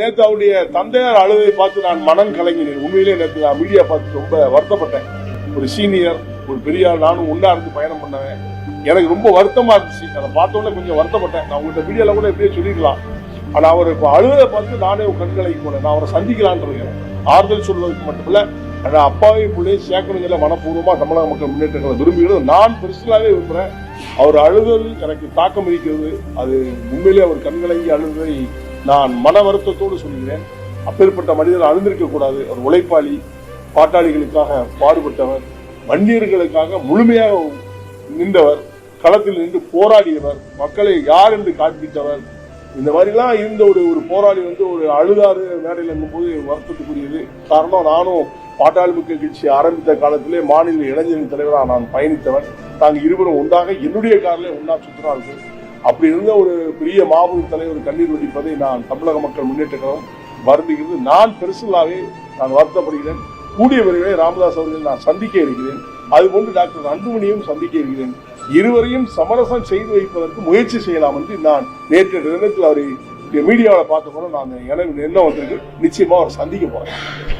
நேற்று அவருடைய தந்தையார் அழுதை பார்த்து நான் மனம் கலங்கினேன். உண்மையிலே நேற்று நான் மீடியா பார்த்து ரொம்ப வருத்தப்பட்டேன். ஒரு சீனியர் ஒரு பெரியார் நானும் ஒன்றா இருந்து பயணம் பண்ணவேன். எனக்கு ரொம்ப வருத்தமா இருந்துச்சு. அதை பார்த்த கொஞ்சம் வருத்தப்பட்டேன். நான் உங்கள்கிட்ட வீடியோவில் கூட எப்படியே சொல்லிக்கலாம் ஆனால் அவர் இப்போ அழுதை பார்த்து நானே உன் கண்களைக்கு போனேன். நான் அவரை சந்திக்கலான் இருக்கேன். ஆறுதல் சொல்வதற்கு மட்டுமில்ல ஆனால் அப்பாவையும் பிள்ளையும் சேர்க்கணுங்கிற மனப்பூர்வமாக தமிழக மக்கள் முன்னேற்றங்களை விரும்புகிறது நான் பெருசலாகவே விரும்புகிறேன் அவர் அழுதல் எனக்கு தாக்கம் இருக்கிறது. அது உண்மையிலே அவர் கண்கலங்கி அழுதை நான் மன வருத்தத்தோடு சொல்கிறேன். அப்பேற்பட்ட மனிதர் அழுந்திருக்க கூடாது. ஒரு உழைப்பாளி பாட்டாளிகளுக்காக பாடுபட்டவர் வன்னியர்களுக்காக முழுமையாக நின்றவர் களத்தில் நின்று போராடியவர் மக்களை யார் என்று காண்பித்தவர். இந்த மாதிரிலாம் இருந்த ஒரு ஒரு போராளி வந்து ஒரு அழுதாறு மேடையில் இருக்கும்போது வருத்தத்துக்குரியது. காரணம் நானும் பாட்டாளி மக்கள் கட்சி ஆரம்பித்த காலத்திலே மாநில இளைஞரின் தலைவராக நான் பயணித்தவன். நாங்கள் இருவரும் ஒன்றாக என்னுடைய காரிலே ஒன்றா சுற்றினார்கள். அப்படி இருந்த ஒரு பெரிய மாபெரும் தலைவர் கண்ணீர் வடிப்பதை நான் தமிழக மக்கள் முன்னேற்ற கழகம் வருந்துகிறது. நான் பெருசுலாவே நான் வருத்தப்படுகிறேன். கூடிய விரைவில் ராமதாஸ் அவர்கள் நான் சந்திக்க இருக்கிறேன். அதுபோன்று டாக்டர் அன்புமணியும் சந்திக்க இருக்கிறேன். இருவரையும் சமரசம் செய்து வைப்பதற்கு முயற்சி செய்யலாம் என்று நான் நேற்று தினத்தில் அவரை மீடியாவில் பார்த்த போல நான் எனக்கு என்ன வந்திருக்கு நிச்சயமாக அவர் சந்திக்க போகிறேன்